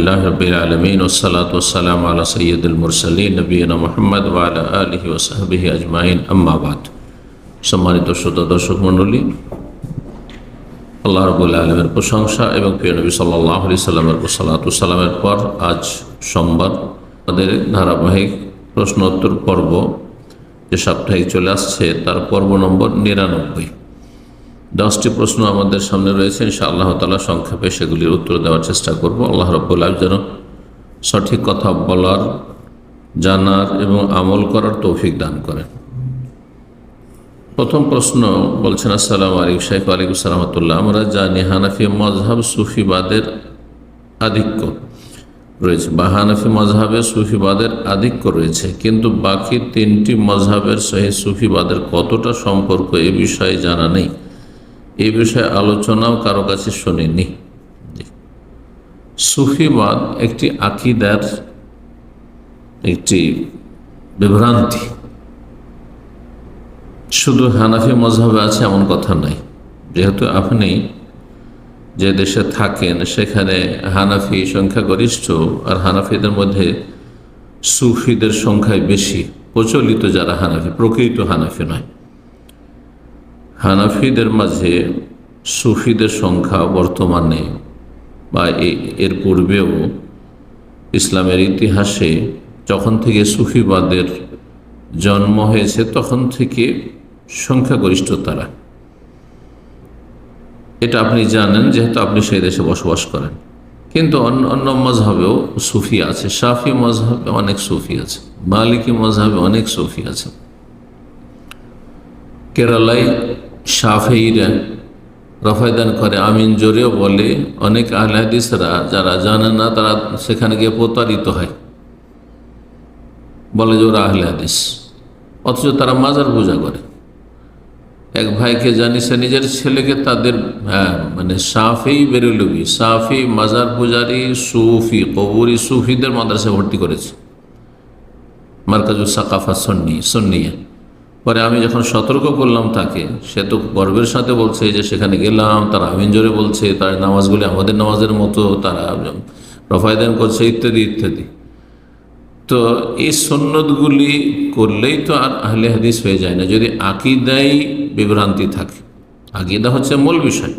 আলহামদুলিল্লাহ রবিল আলমিন ওসালাত ওসালাম আলা সৈয়দুল আম্মাবাদ সম্মানিত শ্রোতা, দর্শক মন্ডলী আল্লাহ রবুল্লা আলমের প্রশংসা এবং প্রিয় নবী সাল্লাহ সাল্লামের পর আজ সোমবার আমাদের ধারাবাহিক প্রশ্নোত্তর পর্ব যে সাপ্তাহিক চলে আসছে, তার পর্ব নম্বর নিরানব্বই। দশটি প্রশ্ন আমাদের সামনে রয়েছে ইনশা আল্লাহ তালা সংক্ষেপে সেগুলির উত্তর দেওয়ার চেষ্টা করব। আল্লাহ রব্বুল্লাহ যেন সঠিক কথা বলার, জানার এবং আমল করার তৌফিক দান করেন। প্রথম প্রশ্ন বলছেন, আসসালাম আলিক শাইফ আলিকুম সালামতুল্লাহ আমরা জানি হানাফি মজহাব সুফিবাদের আধিক্য রয়েছে। বা হানাফি মজহাবে সুফিবাদের আধিক্য রয়েছে, কিন্তু বাকি তিনটি মজহাবের সহি সুফিবাদের কতটা সম্পর্ক এ বিষয়ে জানা নেই। এই বিষয়ে আলোচনাও কারও কাছে শুনিনি। সুফিবাদ একটি আকিদার একটি বিভ্রান্তি। শুধু হানাফি মজহাবে আছে এমন কথা নাই। যেহেতু আপনি যে দেশে থাকেন, সেখানে হানাফি সংখ্যাগরিষ্ঠ আর হানাফিদের মধ্যে সুফিদের সংখ্যায় বেশি। প্রচলিত যারা হানাফি, প্রকৃত হানাফি নয়। হানাফিদের মাঝে সুফিদের সংখ্যা বর্তমানে বা এর পূর্বেও ইসলামের ইতিহাসে যখন থেকে সুফিবাদের জন্ম হয়েছে তখন থেকে সংখ্যাগরিষ্ঠ তারা। এটা আপনি জানেন যেহেতু আপনি সেই দেশে বসবাস করেন। কিন্তু অন্য অন্য মজহাবেও সুফি আছে সাফি মজহাবে অনেক সুফি আছে, মালিকি মজহাবে অনেক সুফি আছে। কেরালায় সাফেইরা রফায়দান করে, আমিন জোরেও বলে। অনেক আহলাদিসরা যারা জানে না, তারা সেখানে গিয়ে প্রতারিত হয়। বলে যে ওরা আহলে অথচ তারা মাজার পূজা করে। এক ভাইকে জানি, সে নিজের ছেলেকে তাদের হ্যাঁ মানে সাফি বেরুলবি সাফি মাজার পূজারি, সুফি, কবুরি সুফিদের মাদ্রাসায় ভর্তি করেছে। মার্কাজুল সাকাফা সন্নি, সন্নিয়া। পরে আমি যখন সতর্ক করলাম তাকে, সে তো গর্বের সাথে বলছে যে সেখানে গেলাম, তারা আমিন জোরে বলছে, তার নামাজগুলি আমাদের নামাজের মতো, তারা রফায়দান করছে, ইত্যাদি ইত্যাদি। তো এই সন্ন্যতগুলি করলেই তো আর আহলে হাদিস হয়ে যায় না, যদি আকিদাই বিভ্রান্তি থাকে। আকিদা হচ্ছে মূল বিষয়।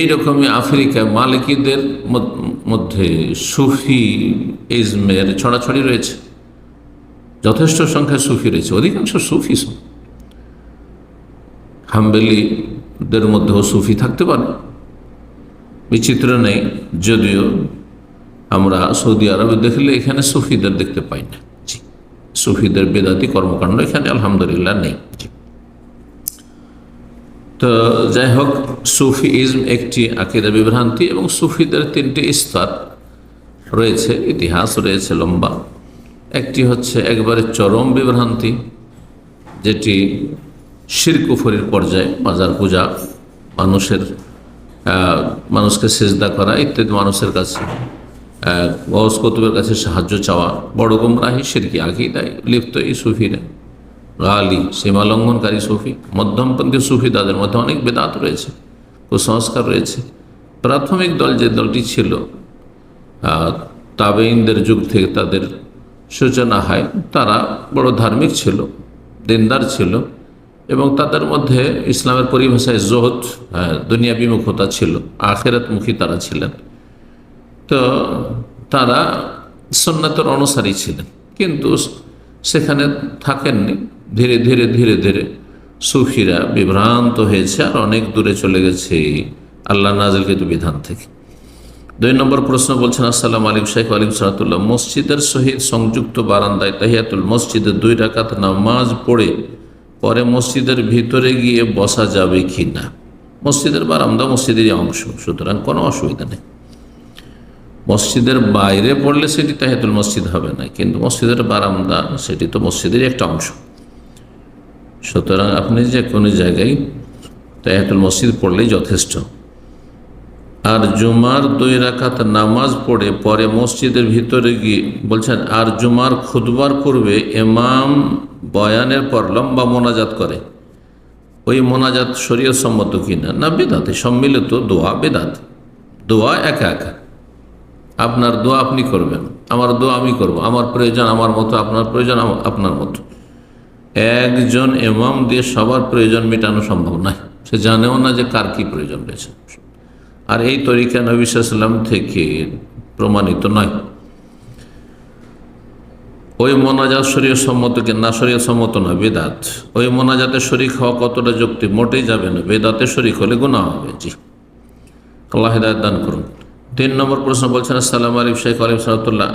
এইরকমই আফ্রিকায় মালিকীদের মধ্যে সুফি ইজমের ছড়াছড়ি রয়েছে। যথেষ্ট সংখ্যায় সুফি রয়েছে, অধিকাংশ সুফি হাম্বেলিদের মধ্যেও সুফি থাকতে পারে। বিচিত্র নেই, যদিও আমরা সৌদি আরবে দেখলে এখানে সুফিদের দেখতে পাই না। সুফিদের বেদাতি কর্মকাণ্ড এখানে আলহামদুলিল্লাহ নেই। তো যাই হোক সুফি ইজম একটি আকিদা বিভ্রান্তি এবং সুফিদের তিনটি স্তর রয়েছে, ইতিহাস রয়েছে লম্বা। একটি হচ্ছে একবারে চরম বিভ্রান্তি, যেটি শিরকুফরির পর্যায়ে মাজার পূজা, মানুষের মানুষকে সেজদা করা ইত্যাদি মানুষের কাছে গস কতুবের কাছে সাহায্য চাওয়া, বড় গুমরাহি, সিরকি দেয় লিপ্ত এই সুফিরা। গালি সীমা লঙ্ঘনকারী সুফি, মধ্যমপন্থী সুফি, তাদের মধ্যে অনেক বেদাত রয়েছে, কুসংস্কার রয়েছে। প্রাথমিক দল যে দলটি ছিল তাবেইনদের যুগ থেকে তাদের সূচনা হয়, তারা বড় ধার্মিক ছিল, দিনদার ছিল এবং তাদের মধ্যে ইসলামের পরিভাষায় জোহদ দুনিয়া বিমুখতা ছিল আখেরাতমুখী তারা ছিলেন। তো তারা সন্ন্যতের অনুসারী ছিলেন, কিন্তু সেখানে থাকেননি। ধীরে ধীরে ধীরে ধীরে সুফিরা বিভ্রান্ত হয়েছে আর অনেক দূরে চলে গেছে। আল্লাহ নাজলকৃত বিধান থেকে। দুই নম্বর প্রশ্ন বলছেন, আসসালাম আলিম শাইখ আলিম সালাতুল্লাহ মসজিদের সহিত সংযুক্ত বারান্দায় তাহিয়াতুল মসজিদের দুই রাকাত নামাজ পড়ে, পরে মসজিদের ভিতরে গিয়ে বসা যাবে কি না মসজিদের বারান্দা মসজিদেরই অংশ, সুতরাং কোনো অসুবিধা নেই। মসজিদের বাইরে পড়লে সেটি তাহেতুল মসজিদ হবে না, কিন্তু মসজিদের বারান্দা সেটি তো মসজিদের একটা অংশ। সুতরাং আপনি যে কোনো জায়গায় তাহেতুল মসজিদ পড়লেই যথেষ্ট। আর জুমার দুই রাখাত নামাজ পড়ে পরে মসজিদের ভিতরে গিয়ে বলছেন, আর জুমার খুদবার পূর্বে এমাম বয়ানের পর লম্বা মোনাজাত করে। ওই মোনাজাত শরীয় সম্মত কিনা? না, বেদাতে, সম্মিলিত দোয়া, বেদাত। দোয়া একা একা। আপনার দোয়া আপনি করবেন, আমার দোয়া আমি করব, আমার প্রয়োজন আমার মতো, আপনার প্রয়োজন আপনার মতো। একজন এমাম দিয়ে সবার প্রয়োজন মেটানো সম্ভব নয়। সে জানেও না যে কার কি প্রয়োজন রয়েছে। আর এই তরিকা নবী সাল্লাম থেকে প্রমাণিত নয়। ওই মোনাজাত শরীয় সম্মত না শরীয় সম্মত না বেদাত। ওই মোনাজাতে শরিক হওয়া কতটা যুক্তি? মোটেই যাবে না। বেদাতে শরিক হলে গুণা হবে। জি। আল্লাহ দান করুন। তিন নম্বর প্রশ্ন বলছেন, আসসালাম আলিফ শেখ আলিম সাহতুল্লাহ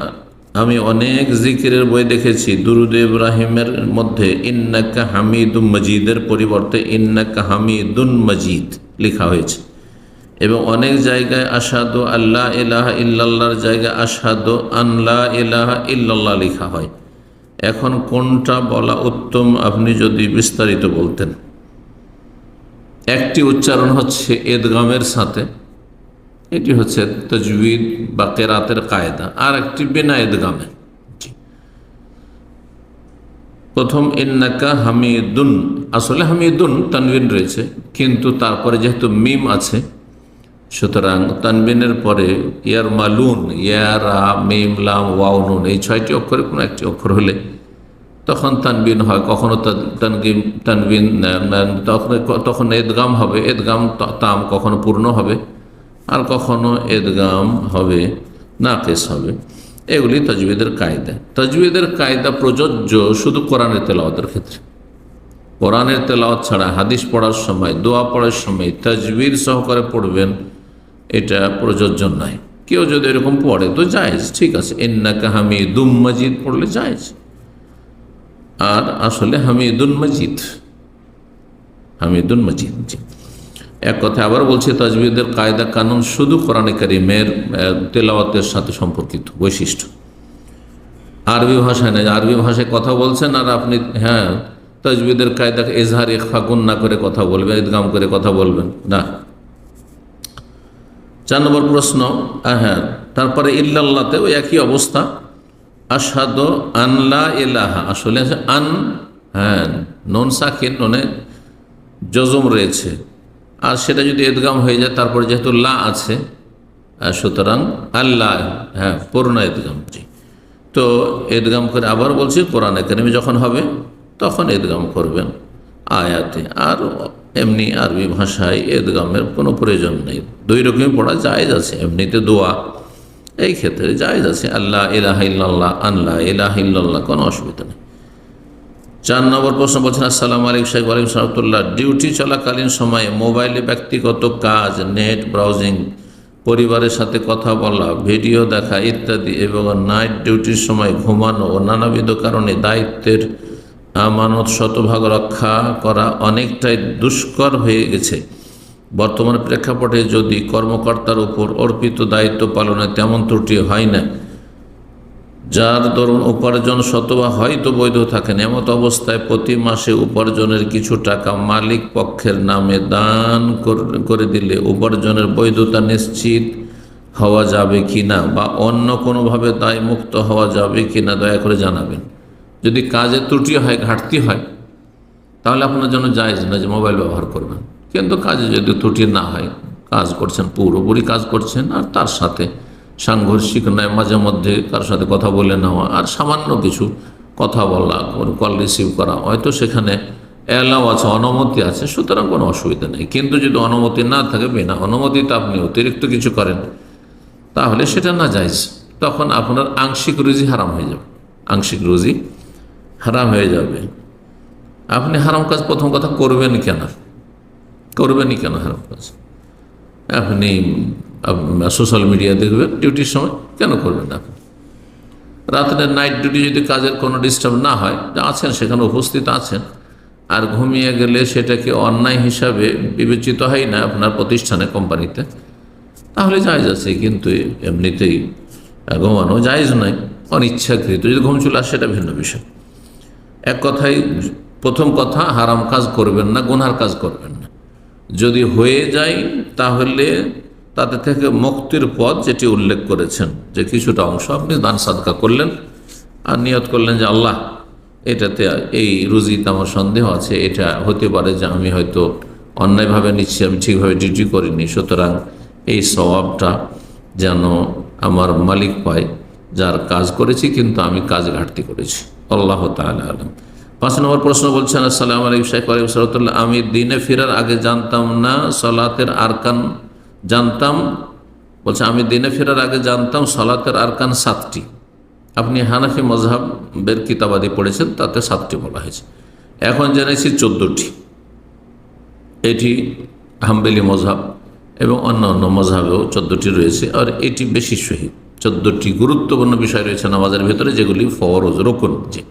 আমি অনেক জিকিরের বই দেখেছি। দুরুদ ইব্রাহিমের মধ্যে ইন্নাকা হামিদুম মজিদের পরিবর্তে ইন্নাকা হামিদুন মজিদ লেখা হয়েছে। এবং অনেক জায়গায় আসাদু আল্লাহ ইলাহা ইল্লাল্লাহর জায়গায় আসাদু আল্লাহ ইলাহা ইল্লাল্লাহ লেখা হয়। এখন কোনটা বলা উত্তম আপনি যদি বিস্তারিত বলতেন। একটি উচ্চারণ হচ্ছে এদগামের সাথে, এটি হচ্ছে তজবিদ বা কেরাতের কায়দা আর একটি বিনা এদগামের জি। প্রথম ইন্নাকা হামিদুন, আসলে হামিদুন তানবিন রয়েছে, কিন্তু তারপরে যেহেতু মিম আছে সুতরাং তানবিনের পরে ইয়ার মালুন ইয়ারা মিম, লাম ওয়াউনুন এই ছয়টি অক্ষরে কোনো একটি অক্ষর হলে তখন তানবিন হয়, কখনো তানগিম তানবিন তখন তখন এদগাম হবে, এদগাম তাম কখনো পূর্ণ হবে আর কখনো এদগাম হবে, নাকেস হবে। এগুলি তজবিদের কায়দা। তজবিদের কায়দা প্রযোজ্য শুধু কোরআনের তেলাওয়াতের ক্ষেত্রে। কোরআনের তেলাওয়াত ছাড়া হাদিস পড়ার সময়, দোয়া পড়ার সময় তাজবির সহকারে পড়বেন এটা প্রযোজ্য নয়। কেউ যদি এরকম পড়ে তো জায়েজ, ঠিক আছে। এন্নাকা হামিদুম মজিদ, পড়লে জায়েজ। আর আসলে হামিদুন মজিদ হামিদুন মজিদ এক কথা আবার বলছি, তাজবিদের কায়দা কানুন শুধু কোরআনে কারিমের তেলাওয়াতের সাথে সম্পর্কিত বৈশিষ্ট্য। আরবি ভাষায় নয় আরবি ভাষায় কথা বলছেন আর আপনি হ্যাঁ তাজবিদের কায়দা এজহার ইকফাকুন না করে কথা বলবেন ইদগাম করে কথা বলবেন, না। চার নম্বর প্রশ্ন হ্যাঁ তারপরে ইল্লাল্লাতে ওই একই অবস্থা। আসাদ আনলা এলাহা আসলে আছে আন হ্যাঁ নন সাকিন, ননে জজম রয়েছে। আর সেটা যদি এদগাম হয়ে যায়, তারপরে যেহেতু লা আছে সুতরাং আল্লাহ হ্যাঁ পূর্ণ এদগাম, জি। তো এদগাম করে আবার বলছি, কোরআন একাডেমি যখন হবে, তখন এদগাম করবেন আয়াতে। আর এমনি আরবি ভাষায় এদগামের কোনো প্রয়োজন নেই। দুই রকমই পড়া জায়েজ আছে, এমনিতে দোয়া। এই ক্ষেত্রে জায়জ আছে আল্লাহ ইলাহ ইল্লাল্লাহ আল্লাহ ইলাহ ইল্লাল্লাহ, কোনো অসুবিধা নেই। চার নম্বর প্রশ্ন বলছেন, আসসালাম আলিক সাহেব আলিম সাহতুল্লাহ ডিউটি চলাকালীন সময়ে মোবাইলে ব্যক্তিগত কাজ, নেট ব্রাউজিং, পরিবারের সাথে কথা বলা, ভিডিও দেখা ইত্যাদি এবং নাইট ডিউটির সময় ঘুমানো ও নানাবিধ কারণে দায়িত্বের আমানত শতভাগ রক্ষা করা অনেকটাই দুষ্কর হয়ে গেছে। বর্তমান প্রেক্ষাপটে যদি কর্মকর্তার উপর অর্পিত দায়িত্ব পালনে তেমন ত্রুটি হয় না, যার দরুন উপার্জন শতবা হয়তো বৈধ থাকেন এমত অবস্থায় প্রতি মাসে উপার্জনের কিছু টাকা মালিক পক্ষের নামে দান করে দিলে উপার্জনের বৈধতা নিশ্চিত হওয়া যাবে কি না বা অন্য কোনোভাবে দায় মুক্ত হওয়া যাবে কি না দয়া করে জানাবেন। যদি কাজে ত্রুটি হয়, ঘাটতি হয়, তাহলে আপনার জন্য জায়জ না যে মোবাইল ব্যবহার করবেন। কিন্তু কাজে যদি ত্রুটি না হয়, কাজ করছেন, পুরোপুরি কাজ করছেন, আর তার সাথে সাংঘর্ষিক নয়, মাঝে মধ্যে কার সাথে কথা বলে নেওয়া, আর সামান্য কিছু কথা বলা কল রিসিভ করা, হয়তো সেখানে অ্যালাও আছে, অনুমতি আছে, সুতরাং কোনো অসুবিধা নেই। কিন্তু যদি অনুমতি না থাকে, বিনা অনুমতিতে আপনি অতিরিক্ত কিছু করেন, তাহলে সেটা না যাইজ তখন আপনার আংশিক রুজি হারাম হয়ে যাবে। আংশিক রুজি হারাম হয়ে যাবে। আপনি হারাম কাজ প্রথম কথা করবেন কেন? করবেনই কেন হারাম কাজ? আপনি সোশ্যাল মিডিয়া দেখবেন ডিউটির সময় কেন করবেন আপনি? রাত্রে নাইট ডিউটি যদি কাজের কোনো ডিস্টার্ব না হয় আছেন, সেখানে উপস্থিত আছেন, আর ঘুমিয়ে গেলে সেটাকে অন্যায় হিসাবে বিবেচিত হয় না আপনার প্রতিষ্ঠানে কোম্পানিতে, তাহলে জায়জ আছে, কিন্তু এমনিতেই ঘুমানো জায়জ নয়। অনিচ্ছাকৃত, যদি ঘুম চলে আসে, সেটা ভিন্ন বিষয়। এক কথায় প্রথম কথা, হারাম কাজ করবেন না গুনহার কাজ করবেন না। যদি হয়ে যায়, তাহলে তাতে থেকে মুক্তির পথ যেটি উল্লেখ করেছেন, যে কিছুটা অংশ আপনি দান, সাদকা করলেন আর নিয়ত করলেন যে, আল্লাহ, এটাতে এই রুজিতে আমার সন্দেহ আছে, এটা হতে পারে যে আমি হয়তো অন্যায়ভাবে নিচ্ছি, আমি ঠিকভাবে ডিউটি করিনি, সুতরাং এই স্বভাবটা যেন আমার মালিক পায়, যার কাজ করেছি, কিন্তু আমি কাজ ঘাটতি করেছি। আল্লাহ আলম। পাঁচ নম্বর প্রশ্ন বলছেন, আসসালাম আলাইকুম শাহ আলিম সালাতুল্লাহ আমি দিনে ফেরার আগে জানতাম না, সলাতের আরকান জানতাম। বলছে, আমি দিনে ফেরার আগে জানতাম সলাতের আরকান সাতটি। আপনি হানাফি মজহাবের কিতাবাদি পড়েছেন, তাতে সাতটি বলা হয়েছে। এখন জেনেছি চোদ্দোটি। এটি হাম্বেলি মজহাব এবং অন্য অন্য মজহাবেও চোদ্দোটি রয়েছে, আর এটি বেশি সহি। চোদ্দোটি গুরুত্বপূর্ণ বিষয় রয়েছে নামাজের ভেতরে, যেগুলি ফরজ, রকুন যে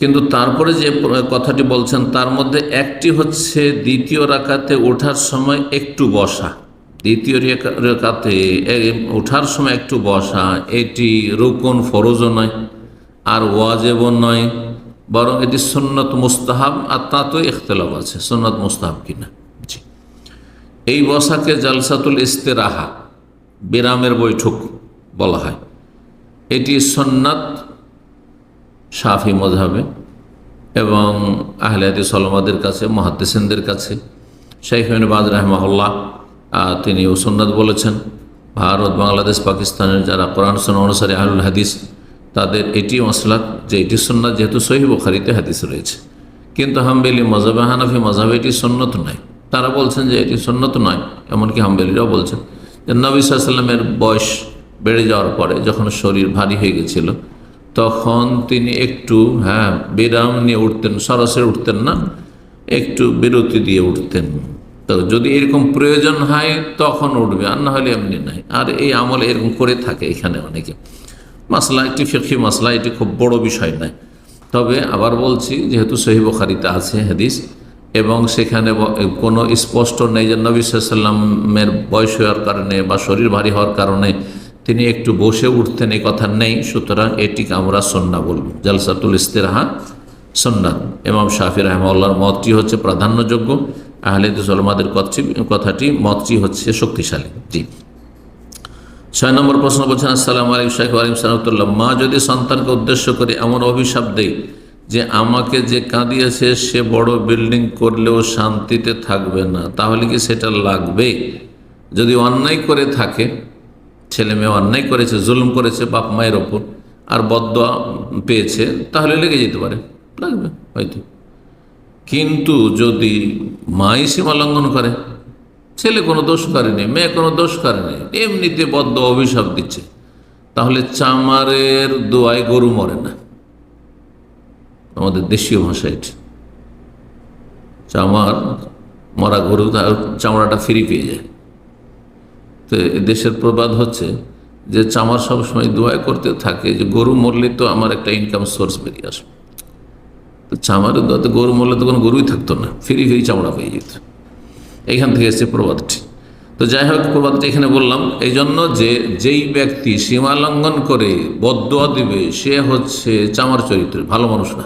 কিন্তু তারপরে যে কথাটি বলছেন, তার মধ্যে একটি হচ্ছে দ্বিতীয় রাকাতে ওঠার সময় একটু বসা। দ্বিতীয় রেখাতে ওঠার সময় একটু বসা, এটি রুকন ফরজও নয়, আর ওয়াজেবও নয়, বরং এটি সুন্নত মুস্তাহাব, আর তাতেও ইখতলাফ আছে, সুন্নত মুস্তাহাব কিনা এই বসাকে জালসাতুল ইস্তেরাহা বিরামের বৈঠক বলা হয়। এটি সন্ন্যাত সাফি মজাবে এবং আহলাদি সলমাদের কাছে, মহাদ্দেসেনদের কাছে। শেখ বাদ রহমাল্লাহ তিনি সুন্নাত বলেছেন, ভারত, বাংলাদেশ, পাকিস্তানের যারা কোরআন সন অনুসারে আহুল হাদিস, তাদের এটি মশলাক যে এটি সন্ন্যাত যেহেতু সহি বুখারিতে হাদিস রয়েছে। কিন্তু হাম্বেলি মজাবে হানাফি মজাবে এটি সন্ন্যত নয়। তারা বলছেন যে এটি সন্ন্যত নয়, এমনকি হাম্বেলিরাও বলছেন নবী সাল্লামের বয়স বেড়ে যাওয়ার পরে যখন শরীর ভারী হয়ে গেছিল, তখন তিনি একটু হ্যাঁ বিরাম নিয়ে উঠতেন, সরাসরি উঠতেন না, একটু বিরতি দিয়ে উঠতেন। তো যদি এরকম প্রয়োজন হয়, তখন উঠবে, আর না হলে এমনি নাই। আর এই আমল এরকম করে থাকে এখানে অনেকে। মাসলা, একটি ফিরকি মাসলা, এটি খুব বড় বিষয় নয়। তবে আবার বলছি, যেহেতু সহিবখারিতে আছে হাদিস এবং সেখানে কোনো স্পষ্ট নেই যে নবী সাল্লামের বয়স হওয়ার কারণে বা শরীর ভারী হওয়ার কারণে তিনি একটু বসে উঠতেন এই কথা নেই। সুতরাং এটিকে আমরা সন্না বলব, জালসাতুল ইস্তেরাহা সন্না। এমাম শাফি রহমাল্লার মতটি হচ্ছে প্রাধান্যযোগ্য। আহলেদ সলমাদের কথাটি, মতটি হচ্ছে শক্তিশালী। জি। ছয় নম্বর প্রশ্ন বলছেন, আসসালাম আলিম শাহ আলিম সালামতুল্লাহ মা যদি সন্তানকে উদ্দেশ্য করে এমন অভিশাপ দেয় যে আমাকে যে কাঁদিয়েছে, সে বড় বিল্ডিং করলেও শান্তিতে থাকবে না। তাহলে কি সেটা লাগবে? যদি অন্যায় করে থাকে, ছেলে মেয়ে অন্যায় করেছে, জুলুম করেছে বাপ মায়ের ওপর, আর বদ পেয়েছে, তাহলে লেগে যেতে পারে। লাগবে, হয়তো। কিন্তু যদি মাই সীমা লঙ্ঘন করে, ছেলে কোনো দোষ করেনি মেয়ে কোনো দোষ করেনি এমনিতে বদ্ধ অভিশাপ দিচ্ছে, তাহলে চামারের দোয়ায় গরু মরে না। আমাদের দেশীয় ভাষা চামার মরা গরু তার চামড়াটা ফিরি পেয়ে যায়। তো দেশের প্রবাদ হচ্ছে যে চামার সবসময় দোয়াই করতে থাকে যে গরু মরলে তো আমার একটা ইনকাম সোর্স বেরিয়ে আসবে। তো চামারের দোয়াতে গরু মরলে তো কোনো গরুই থাকতো না, ফিরি ফিরি চামড়া পেয়ে যেত। এইখান থেকে এসছে প্রবাদটি। তো যাই হোক, প্রবাদটি এখানে বললাম এই জন্য যে যেই ব্যক্তি সীমা লঙ্ঘন করে বদোয়া দিবে, সে হচ্ছে চামার চরিত্র, ভালো মানুষ না।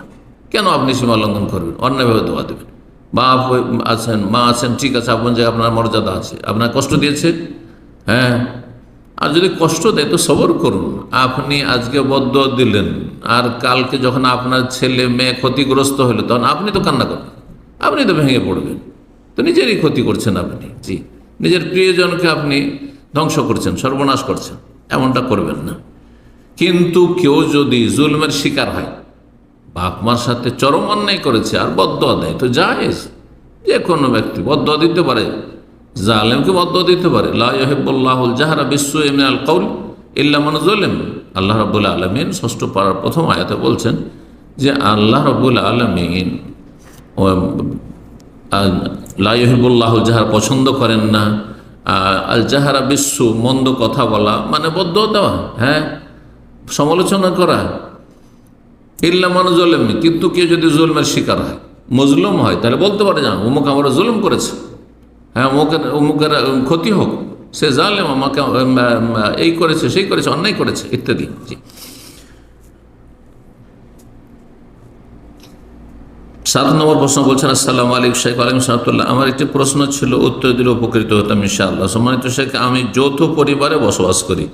কেন আপনি সীমা লঙ্ঘন করবেন? অন্যায়ভাবে দোয়া দেবেন। বাপ আছেন, মা আছেন, ঠিক আছে আপনার যে আপনার মর্যাদা আছে। আপনার কষ্ট দিয়েছে? হ্যাঁ। আর যদি কষ্ট দেয়, তো সবর করুন। আপনি আজকে বদ্ধ দিলেন। আর কালকে যখন আপনার ছেলে, মেয়ে ক্ষতিগ্রস্ত হলো, তখন আপনি তো কান্না করবেন আপনি তো ভেঙে পড়বেন। তো নিজেরই ক্ষতি করছেন আপনি। জি। নিজের প্রিয়জনকে আপনি ধ্বংস করছেন, সর্বনাশ করছেন। এমনটা করবেন না। কিন্তু কেউ যদি জুলমের শিকার হয় বাপ মার সাথে চরম অন্যায় করেছে আর বদ্ধ দেয় তো যায় যে কোনো ব্যক্তি বদ্ধ দিতে পারে, জালেমকে বদ্ধ দিতে পারে। লাহেবুল্লাহুল জাহারা বিশ্ব এমনি আল কৌল ইল্লা মন জলেম আল্লাহ রবুল্লা আলমিন ষষ্ঠ পাড়ার প্রথম আয়াতে বলছেন যে, আল্লাহ রবুল আলমিন লাহিবুল্লাহুল জাহার পছন্দ করেন না। আল জাহারা বিশ্ব মন্দ কথা বলা মানে বদ্ধ দেওয়া হ্যাঁ সমালোচনা করা ইল্লা মন জলেম কিন্তু কেউ যদি জুলমের শিকার হয়, মজলুম হয়, তাহলে বলতে পারে জানো অমুক আমরা জুলুম করেছে। হ্যাঁ অমুকের অমুকের ক্ষতি হোক। সে জানলে আমাকে এই করেছে, সেই করেছে, অন্যায় করেছে, ইত্যাদি। সাত নম্বর প্রশ্ন বলছেন, আসসালাম আলিক শেখ আলিম সাহতুল্লাহ আমার একটি প্রশ্ন ছিল, উত্তর দিলে উপকৃত হতাম ইনশাআল্লাহ। সম্মানিত শেখ, আমি যৌথ পরিবারে বসবাস করি,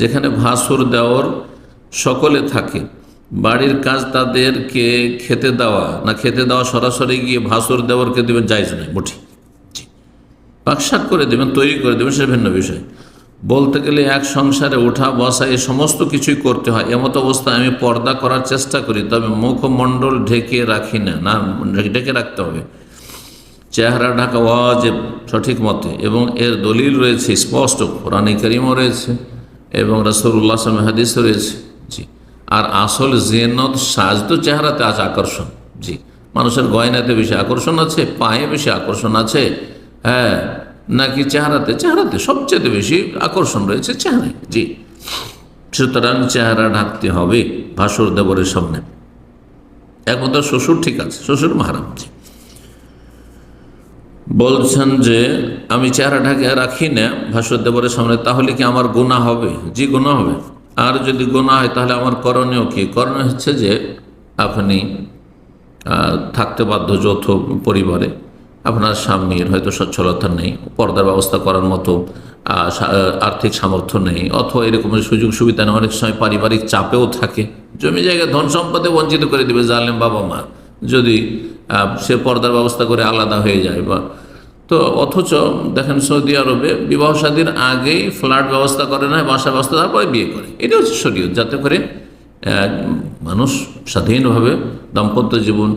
যেখানে ভাসুর দেওয়ার সকলে থাকে। বাড়ির কাজ তাদেরকে খেতে দেওয়া, না খেতে দেওয়া সরাসরি গিয়ে ভাসুর দেওয়ারকে দেবেন যাইজ নয় মুঠি। পাকশাক করে দেবেন, তৈরি করে দেবেন সে ভিন্ন বিষয়। বলতে গেলে এক সংসারে ওঠা, বসা, এ সমস্ত কিছুই করতে হয়। এমত অবস্থায় আমি পর্দা করার চেষ্টা করি, তবে মুখমণ্ডল ঢেকে রাখি না না, ঢেকে রাখতে হবে। চেহারা ঢাকা ওয়াজেব, সঠিক মতে। এবং এর দলিল রয়েছে, স্পষ্ট, কোরআন করিমও রয়েছে, এবং রসুল্লাহ হাদিসও রয়েছে। আর আসল জেনত সাজ তো চেহারাতে আছে আকর্ষণ। জি, মানুষের গয়নাতে বেশি আকর্ষণ আছে, পায়ে বেশি আকর্ষণ আছে হ্যাঁ নাকি চেহারাতে চেহারাতে সবচেয়ে বেশি আকর্ষণ রয়েছে চেহারায়। জি, সুতরাং চেহারা ঢাকতে হবে ভাসুর দেবরের সামনে। একমাত্র শ্বশুর ঠিক আছে, শ্বশুর মাহারাম, জি। বলছেন যে, আমি চেহারা ঢাকে রাখি না ভাস্বর দেবরের সামনে, তাহলে কি আমার গুণা হবে? জি গুণা হবে। আর যদি গোনা হয়, তাহলে আমার করণীয় কি? করণীয় হচ্ছে যে আপনি থাকতে বাধ্য যৌথ পরিবারে। আপনার স্বামীর হয়তো সচ্ছলতা নেই, পর্দার ব্যবস্থা করার মতো আর্থিক সামর্থ্য নেই, অথবা এরকম সুযোগ সুবিধা নেই, অনেক সময় পারিবারিক চাপেও থাকে। জমি জায়গা, ধন সম্পদে বঞ্চিত করে দিবে জানলেন বাবা মা। যদি সে পর্দার ব্যবস্থা করে আলাদা হয়ে যায় বা তো অথচ দেখেন সৌদি আরবে বিবাহ শাদীর আগেই ফ্ল্যাট ব্যবস্থা করে না, বাসা ব্যবস্থা, তারপরে বিয়ে করে। এটা হচ্ছে শরীয়ত, যাতে করে মানুষ স্বাধীনভাবে দাম্পত্য জীবন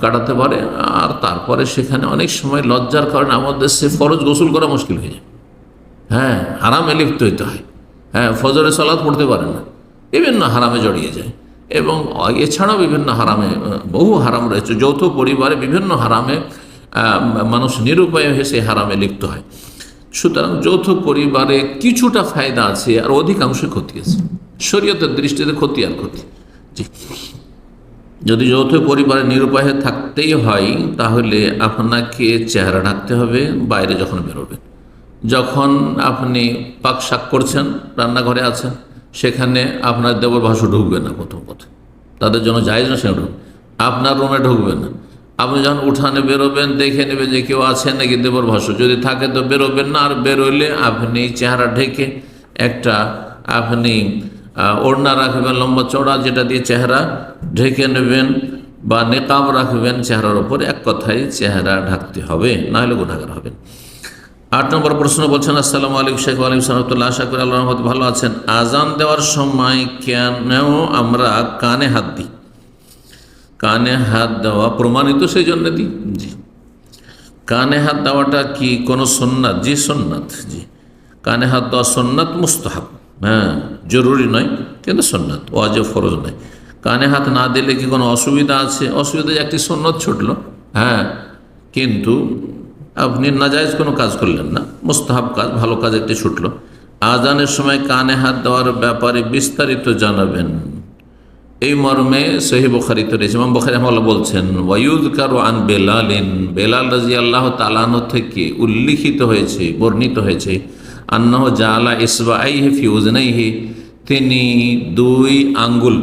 কাটাতে পারে। আর তারপরে সেখানে অনেক সময় লজ্জার কারণে আমাদের সে ফরজ গোসল করা মুশকিল হয়ে যায়। হ্যাঁ হারামে লিপ্ত হইতে হয়। হ্যাঁ ফজরে সলাদ পড়তে পারে না। বিভিন্ন হারামে জড়িয়ে যায়। এবং এছাড়াও বিভিন্ন হারামে, বহু হারাম রয়েছে। যৌথ পরিবারে বিভিন্ন হারামে মানুষ নিরুপায় হয়ে সেই হারামে লিপ্ত হয়। সুতরাং যৌথ পরিবারে কিছুটা ফায়দা আছে আর অধিকাংশ ক্ষতি আছে। শরীয়তের দৃষ্টিতে ক্ষতি আর ক্ষতি। যদি যৌথ পরিবারে নিরুপায় থাকতেই হয়, তাহলে আপনাকে চেহারা ঢাকতে হবে, বাইরে যখন বেরোবেন। যখন আপনি পাক শাক করছেন, রান্নাঘরে আছেন, সেখানে আপনার দেবর ভাষু ঢুকবে না প্রথম কথা। তাদের জন্য জায়জ না সে ঢুকবে। আপনার রুমে ঢুকবে না। আপনি যখন উঠানে বেরোবেন, দেখে নেবেন যে কেউ আছে নাকি দেবর ভাষু যদি থাকে তো বেরোবেন না, আর বেরোলে আপনি চেহারা ঢেকে একটা আপনি ওড়না রাখবেন, লম্বা চড়া যেটা দিয়ে চেহারা ঢেকে নেবেন বা নেকাব রাখবেন, চেহারার ওপর এক কথায় চেহারা ঢাকতে হবে না হলে গুণাগার হবেন। আট নম্বর প্রশ্ন বলছেন, আসসালামু আলাইকুম শেখ আলিম সাহতুল্লাহ আশা করি আল্লাহ রহমত ভালো আছেন। আজান দেওয়ার সময় কেন আমরা কানে হাত দিই? কানে হাত দেওয়া প্রমাণিত সেই জন্য দিই? জি। কানে হাত দেওয়াটা কি কোনো সন্ন্যাত? জি সন্ন্যাত, জি। কানে হাত দেওয়া সন্ন্যাত মুস্তাহাব। হ্যাঁ জরুরি নয়, কিন্তু সন্ন্যাত, ওয়াজে ফরজ নয়। কানে হাত না দিলে কি কোনো অসুবিধা আছে? অসুবিধা একটি সন্ন্যত ছুটলো হ্যাঁ কিন্তু আপনি নাজায়জ কোনো কাজ করলেন না। মুস্তাহাব কাজ, ভালো কাজ একটি ছুটলো। আজানের সময় কানে হাত দেওয়ার ব্যাপারে বিস্তারিত জানাবেন। এই মর্মে সহি বখারিত রয়েছে। ইমাম বখারি রহমাল্লাহ বলছেন ওয়ুদ কারও আন বেলালিন বেলাল রাজি আল্লাহ তালানো থেকে উল্লিখিত হয়েছে, বর্ণিত হয়েছে, আন্নাহ জালা ইসবা আই হে ফিউজনাই হে তিনি দুই আঙ্গুল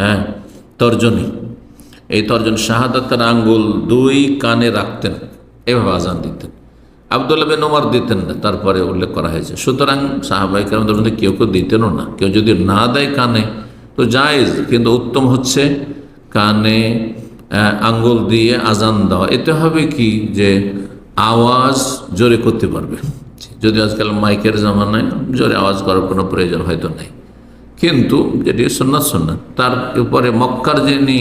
হ্যাঁ তর্জনী, এই তর্জন শাহাদাতের আঙ্গুল দুই কানে রাখতেন, এভাবে আজান দিতেন। আবদুল্লাহ বিন ওমর দিতেন না, তারপরে উল্লেখ করা হয়েছে। সুতরাং মধ্যে কেউ কেউ দিতেনও না, কেউ যদি না দেয় কানে তো জায়েজ, কিন্তু উত্তম হচ্ছে কানে আঙ্গুল দিয়ে আজান দেওয়া। এতে হবে কি যে আওয়াজ জোরে করতে পারবে। যদি আজকাল মাইকের জামানায় জোরে আওয়াজ করার কোনো প্রয়োজন হয়তো নেই। কিন্তু যেটি সন্ন্যাত সন্ন্যাত তার উপরে মক্কার যিনি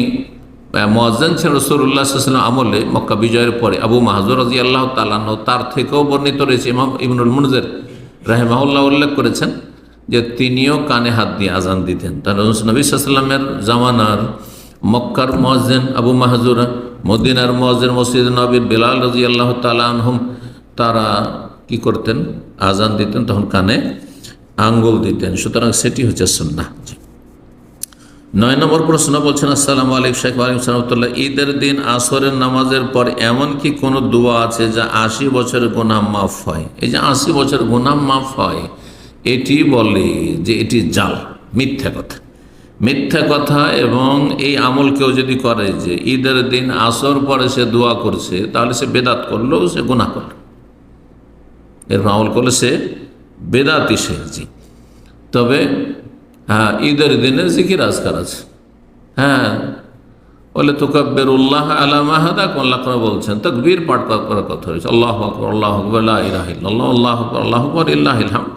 মজ্জান ছিল রসুল্লাহাম আমলে মক্কা বিজয়ের পরে আবু মাহাজুর রাজি আল্লাহ তালানো তার থেকেও বর্ণিত রয়েছে ইমাম ইবনুল মুনজের রাহেমাউল্লাহ উল্লেখ করেছেন। যে তিনিও কানে হাত দিয়ে আজান দিতেন। তার নবী সাল্লামের জামানার মক্কার মজ্জেন আবু মাহাজুরা, মদিনার মজ্জেন মসজিদ নবীর বেলাল রাজি আল্লাহ তালানহম তারা কি করতেন? আজান দিতেন, তখন কানে আঙ্গুল দিতেন। সুতরাং সেটি হচ্ছে সন্না নয় নম্বর প্রশ্ন বলছেন, আসসালামু আলাইকুম শেখ আলিম সালামতুল্লাহ ঈদের দিন আসরের নামাজের পর এমন কি কোনো দোয়া আছে যা আশি বছরের গোনাম মাফ হয়? এই যে আশি বছর গোনাম মাফ হয় এটি বলে যে এটি জাল, মিথ্যা কথা। মিথ্যা কথা এবং এই আমল কেউ যদি করে যে ঈদের দিন আসর পরে সে দোয়া করছে, তাহলে সে বেদাত করলেও সে গুণা করল। এর আমল করলে সে বেদাতি সে জি। তবে হ্যাঁ ঈদের দিনে জিকির আজকার আছে। হ্যাঁ বলে তোকাব্বের উল্লাহ আলা মাহাদা আল্লাহ করে বলছেন, তকবীর পাঠ করার কথা রয়েছে। আল্লাহ আকবর আল্লাহ আকবর আল্লাহ আল্লাহ আকবর আল্লাহ আকবর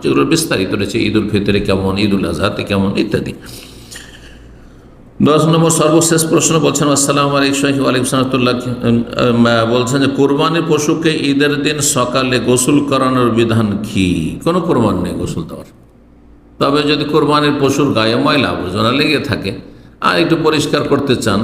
যেগুলো বিস্তারিত রয়েছে ঈদ উল ফিতরে কেমন ঈদ উল আজহাতে কেমন, ইত্যাদি। দশ নম্বর সর্বশেষ প্রশ্ন বলছেন, আসসালাম আলাইকুম আলাইকুম সালাতুল্লাহ বলছেন যে কোরবানির পশুকে ঈদের দিন সকালে গোসল করানোর বিধান কি? কোনো প্রমাণ নেই গোসল দেওয়ার। তবে যদি কোরবানির পশুর গায়ে ময়লা আবর্জনা লেগে থাকে, আর একটু পরিষ্কার করতে চান